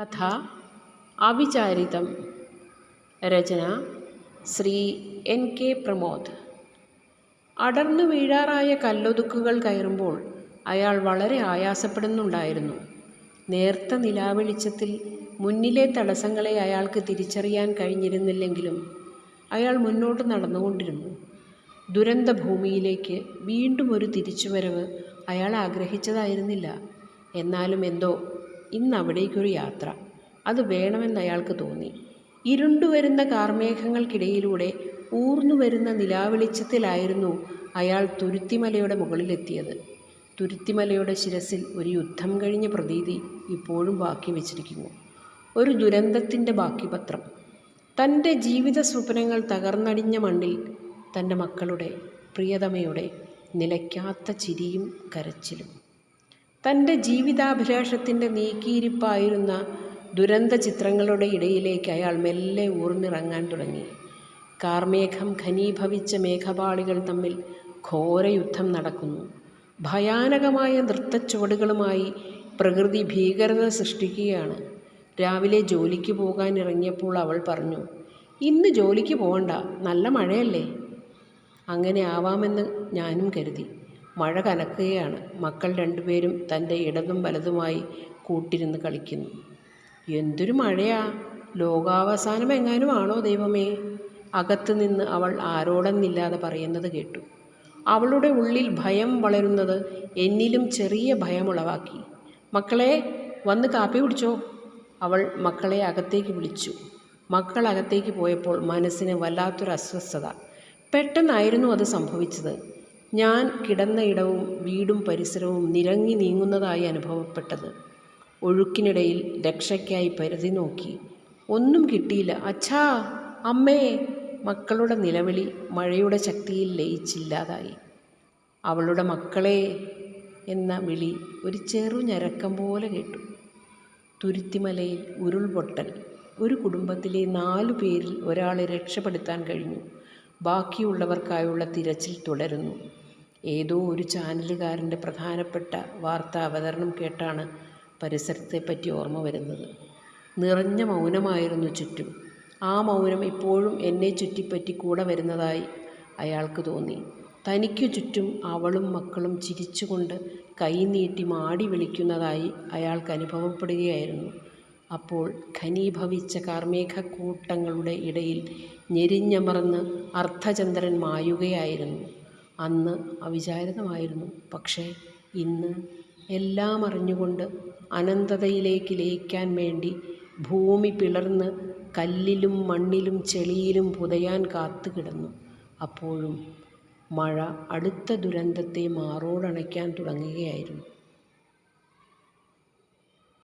കഥ അവിചാരിതം. രചന ശ്രീ എൻ കെ പ്രമോദ്. അടർന്നു വീഴാറായ കല്ലൊതുക്കുകൾ കയറുമ്പോൾ അയാൾ വളരെ ആയാസപ്പെടുന്നുണ്ടായിരുന്നു. നേർത്ത നിലാവെളിച്ചത്തിൽ മുന്നിലെ തടസ്സങ്ങളെ അയാൾക്ക് തിരിച്ചറിയാൻ കഴിഞ്ഞിരുന്നില്ലെങ്കിലും അയാൾ മുന്നോട്ട് നടന്നുകൊണ്ടിരുന്നു. ദുരന്ത ഭൂമിയിലേക്ക് വീണ്ടും ഒരു തിരിച്ചുവരവ് അയാൾ ആഗ്രഹിച്ചതായിരുന്നില്ല. എന്നാലും എന്തോ ഇന്ന് അവിടേക്കൊരു യാത്ര. അത് വേണമെന്ന് അയാൾക്ക് തോന്നി ഇരുണ്ടുവരുന്ന കാർമേഘങ്ങൾക്കിടയിലൂടെ ഊർന്നു വരുന്ന നിലാവെളിച്ചത്തിലായിരുന്നു അയാൾ തുരുത്തിമലയുടെ മുകളിലെത്തിയത്. തുരുത്തിമലയുടെ ശിരസിൽ ഒരു യുദ്ധം കഴിഞ്ഞ പ്രതീതി ഇപ്പോഴും ബാക്കി വച്ചിരിക്കുന്നു. ഒരു ദുരന്തത്തിന്റെ ബാക്കിപത്രം. തന്റെ ജീവിത സ്വപ്നങ്ങൾ തകർന്നടിഞ്ഞ മണ്ണിൽ തന്റെ മക്കളുടെ പ്രിയതമയുടെ നിലയ്ക്കാത്ത ചിരിയും കരച്ചിലും. തന്റെ ജീവിതാഭിലാഷത്തിന്റെ നീക്കിയിരിപ്പായിരുന്ന ദുരന്ത ചിത്രങ്ങളുടെ ഇടയിലേക്ക് അയാൾ മെല്ലെ ഊർന്നിറങ്ങാൻ തുടങ്ങി. കാർമേഘം ഘനീഭവിച്ച മേഘപാളികൾ തമ്മിൽ ഘോരയുദ്ധം നടക്കുന്നു. ഭയാനകമായ നൃത്തച്ചുവടുകളുമായി പ്രകൃതി ഭീകരത സൃഷ്ടിക്കുകയാണ്. രാവിലെ ജോലിക്ക് പോകാൻ ഇറങ്ങിയപ്പോൾ അവൾ പറഞ്ഞു ഇന്ന് ജോലിക്ക് പോകണ്ട നല്ല മഴയല്ലേ? അങ്ങനെ ആവാമെന്ന് ഞാനും കരുതി. മഴ കനക്കുകയാണ്. മക്കൾ രണ്ടുപേരും തന്റെ ഇടതും വലതുമായി കൂട്ടിരുന്ന് കളിക്കുന്നു. എന്തൊരു മഴയാ. ലോകാവസാനം എങ്ങാനും ആണോ ദൈവമേ. അകത്ത് നിന്ന് അവൾ ആരോടെന്നില്ലാതെ പറയുന്നത് കേട്ടു. അവളുടെ ഉള്ളിൽ ഭയം വളരുന്നത് എന്നിലും ചെറിയ ഭയമുളവാക്കി. മക്കളെ വന്ന് കാപ്പി കുടിച്ചോ. അവൾ മക്കളെ അകത്തേക്ക് വിളിച്ചു. മക്കൾ അകത്തേക്ക് പോയപ്പോൾ മനസ്സിന് വല്ലാത്തൊരു അസ്വസ്ഥത പെട്ടെന്നായിരുന്നു അത് സംഭവിച്ചത്. ഞാൻ കിടന്ന ഇടവും വീടും പരിസരവും നിരങ്ങി നീങ്ങുന്നതായി അനുഭവപ്പെട്ടത്. ഒഴുക്കിനിടയിൽ രക്ഷയ്ക്കായി പരിധി നോക്കി. ഒന്നും കിട്ടിയില്ല. അച്ഛാ അമ്മേ. മക്കളുടെ നിലവിളി മഴയുടെ ശക്തിയിൽ ലയിച്ചില്ലാതായി. അവളുടെ മക്കളെ എന്ന വിളി ഒരു ചെറു ഞരക്കം പോലെ കേട്ടു. തുരുത്തിമലയിൽ ഉരുൾപൊട്ടൽ. ഒരു കുടുംബത്തിലെ നാലു പേരിൽ ഒരാളെ രക്ഷപ്പെടുത്താൻ കഴിഞ്ഞു. ബാക്കിയുള്ളവർക്കായുള്ള തിരച്ചിൽ തുടരുന്നു. ഏതോ ഒരു ചാനലുകാരന്റെ പ്രധാനപ്പെട്ട വാർത്താ അവതരണം കേട്ടാണ് പരിസരത്തെപ്പറ്റി ഓർമ്മ വരുന്നത്. നിറഞ്ഞ മൗനമായിരുന്നു ചുറ്റും. ആ മൗനം ഇപ്പോഴും എന്നെ ചുറ്റിപ്പറ്റി കൂടെ വരുന്നതായി അയാൾക്ക് തോന്നി. തനിക്കു ചുറ്റും അവളും മക്കളും ചിരിച്ചുകൊണ്ട് കൈനീട്ടി മാടി വിളിക്കുന്നതായി അയാൾക്ക് അനുഭവപ്പെടുകയായിരുന്നു. അപ്പോൾ ഖനീഭവിച്ച കാർമേഘക്കൂട്ടങ്ങളുടെ ഇടയിൽ ഞെരിഞ്ഞമർന്ന് അർത്ഥചന്ദ്രൻ മായുകയായിരുന്നു. അന്ന് അവിചാരിതമായിരുന്നു. പക്ഷേ ഇന്ന് എല്ലാം അറിഞ്ഞുകൊണ്ട് അനന്തതയിലേക്ക് ലയിക്കാൻ വേണ്ടി ഭൂമി പിളർന്ന് കല്ലിലും മണ്ണിലും ചെളിയിലും പുതയാൻ കാത്തുകിടന്നു. അപ്പോഴും മഴ അടുത്ത ദുരന്തത്തെ മാറോടണയ്ക്കാൻ തുടങ്ങുകയായിരുന്നു.